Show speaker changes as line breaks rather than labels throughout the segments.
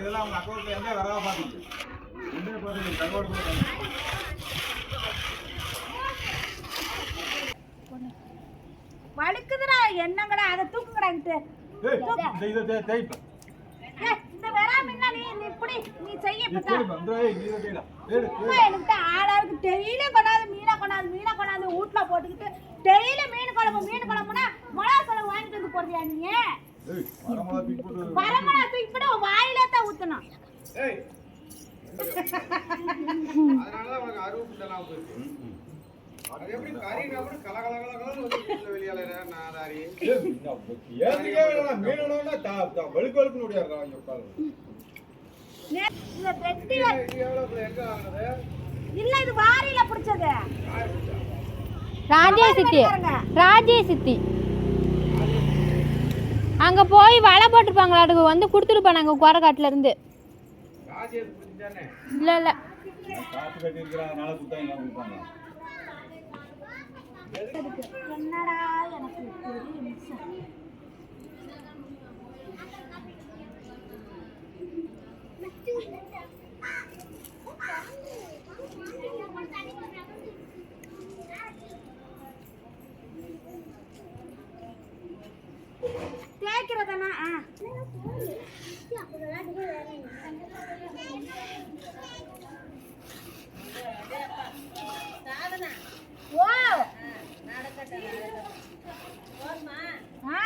இதெல்லாம் உங்க அக்கௌண்ட்ல எங்க வரவா பாத்தீங்க எங்க பாத்தீங்க தகவல்
வழுக்குதுடா என்னங்கடா அதை
இந்த இத தேய்ப்ப.
ஏய், இந்த வெறா முன்னாடி நீ இப்படி நீ செய்ய பார்த்தா எனக்கு ஆளாளுக்கு டெய்லி கொண்டாந்து மீனை கொண்டாந்து மீனை கொண்டாந்து வீட்டுல போட்டுக்கிட்டு டெய்லி மீன் குழம்பு மீன் குழம்புனா மிளகா குழம்பு வாங்கிட்டு வந்து போடுறியா நீ?
ஏய் வரமளா தூக்கி போட்டு
பரமடா இல்ல இது வாரியில பிடிச்சது.
ராஜே சித்தி.
பாருங்க.
ராஜே சித்தி. அங்க போய் வலை போட்டிருப்பாங்களாட்டுக்கு வந்து கொடுத்துருப்பாங்க குரக்காட்டுல இருந்து. இல்ல இல்ல.
என்னடா எனக்கு பெரிய மிச்சம் தேய்க்கிறதானா ஆ ஓ ஆ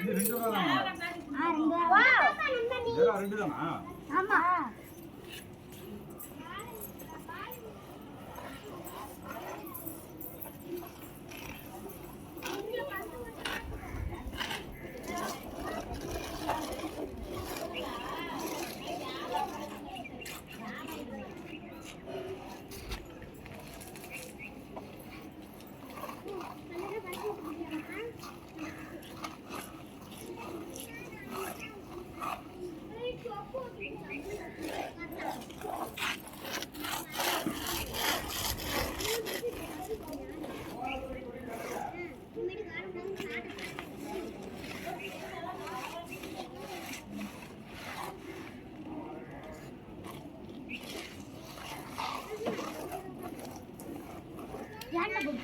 இது ரெண்டு ரூபா தானா
ரெண்டு
தானா?
ஆமா ஏன்டா கொடுக்கணும் அதை அழைச்சிட்டே
கிட்டக்க போய் இது மறுபடியா
அப்பாவோட கடைக்கு
இந்த ரூபா கொடுத்து வந்து அழைச்சிட்டு
அப்படியே அந்த கிண்ணத்துல போய்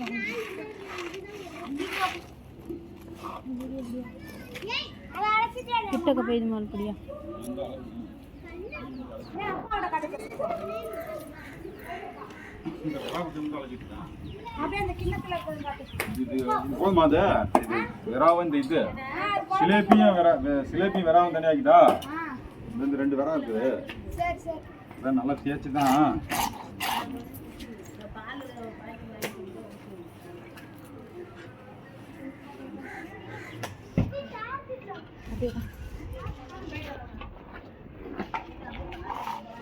பார்த்து
இது போதுமா அது? இது வெறாவும் இந்த இது சிலேபியும் வெறா வெ- சிலேபியும் வெறாவும் தனியாக்கிட்டா? இந்த ரெண்டு வெறா இருக்குது.
சரி
நல்லா தேய்ச்சி தான்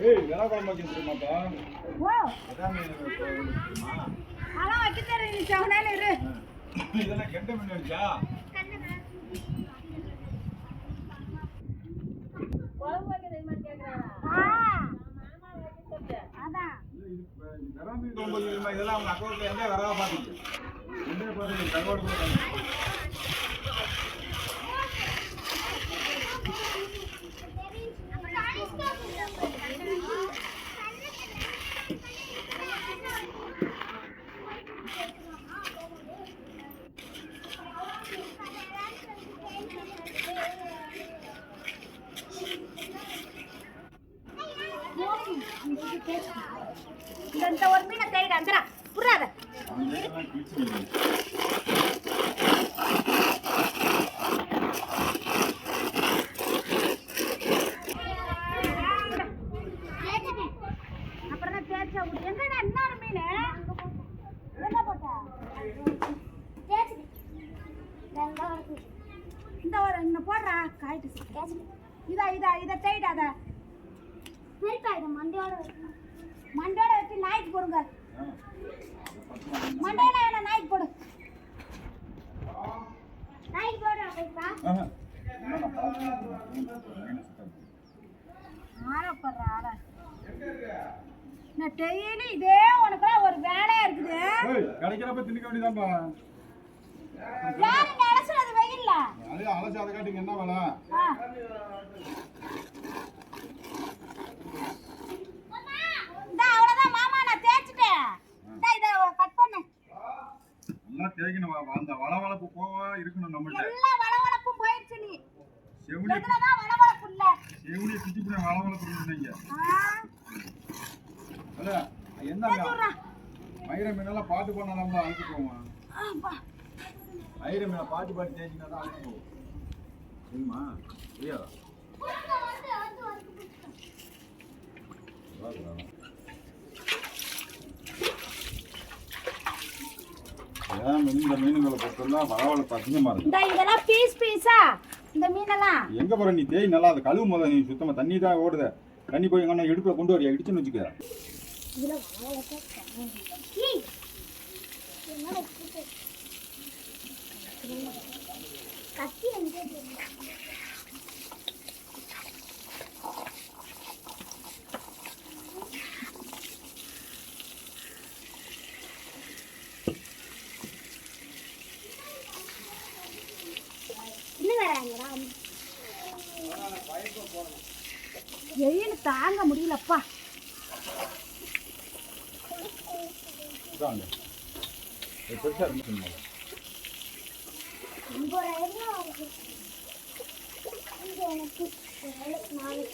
ஏய் வெறா குழம்பு வைக்க தெரியுமாப்பா
ஓ.
குழம்பு வைக்க தெரியுமா
நீ செவனேல இரு.
இதெல்லாம் கெண்ட மீன்
ஆ. அதான்.
மீன் குழம்பு வைக்க தெரியுமா? இதெல்லாம் உங்க அக்கௌண்ட்ல எங்க வரவா பாத்தீங்க எங்க பாத்தீங்க தகவல் கொடுங்க
இந்த இந்த ஒரு மீனை தேடிட்டு வந்துடா புரியாத
அந்த இதெல்லாம் கிழிச்சிடுங்க.
அப்புறம் தான் தேய்ச்சா விடு எங்கடா இன்னொரு மீன் எங்க போட்ட இந்த ஒரு இந்த போடுறா காயிட்டு இதா இதா இதை தேய்டாத சரிப்பா இதை மண்டையோட வைக்கணும். மண்டையோட வச்சு நாய்க்கு போடுங்க. மண்டையில வேணா நாய்க்கு போடு நாய்க்கு போடு அப்படிப்பா
ஆஹா. இல்ல, நான் பார்த்துக்கிறேன்.
ஆளப்படுற ஆள நான் டெய்லி இதே உனக்குலாம் ஒரு வேலையா இருக்குது
கிடைக்கிறப்ப திணிக்க வேண்டியதான்பா அதே அலசி அதை காட்டுங்க என்ன வேலை? நல்லா தேய்க்கணும் வா- அந்த வளவளப்பு போவா இருக்கணும் நம்மள்ட்ட.
எல்லா வளவளப்பும் போயிடுச்சு நீ.
செவிலி.
எதுலதான் வளவளப்பு இல்ல?
பிடி வளவளப்பு இருந்தீங்க என்ன. மயிர மீனெல்லாம் பாட்டு பண்ணாதான் அழுத்து போவோம். மீனை பாட்டு பாட்டு தேய்ச்சினா தான் போவோம் சரிம்மா சரியா ஏன் இந்த மீனுங்களை பொறுத்தெல்லாம் வளவளப்பு அதிகமாக இருக்கு.
இதெல்லாம் பீஸ் பீஸா இந்த மீனெல்லாம்.
எங்க போற நீ? தேய் நல்லா அது கழுவு முதல்ல நீ சுத்தமா. தண்ணி தான் ஓடுத. தண்ணி போய் எங்கன்னா இடுப்புல கொண்டு வரியா? இடிச்சுன்னு வச்சுக்க.
இதுல வளவளப்பா ஈ. என்னடா கூட்டு? கத்தி வெயில் தாங்க முடியலப்பா.
பெருசா இருந்துச்சு
നാളെ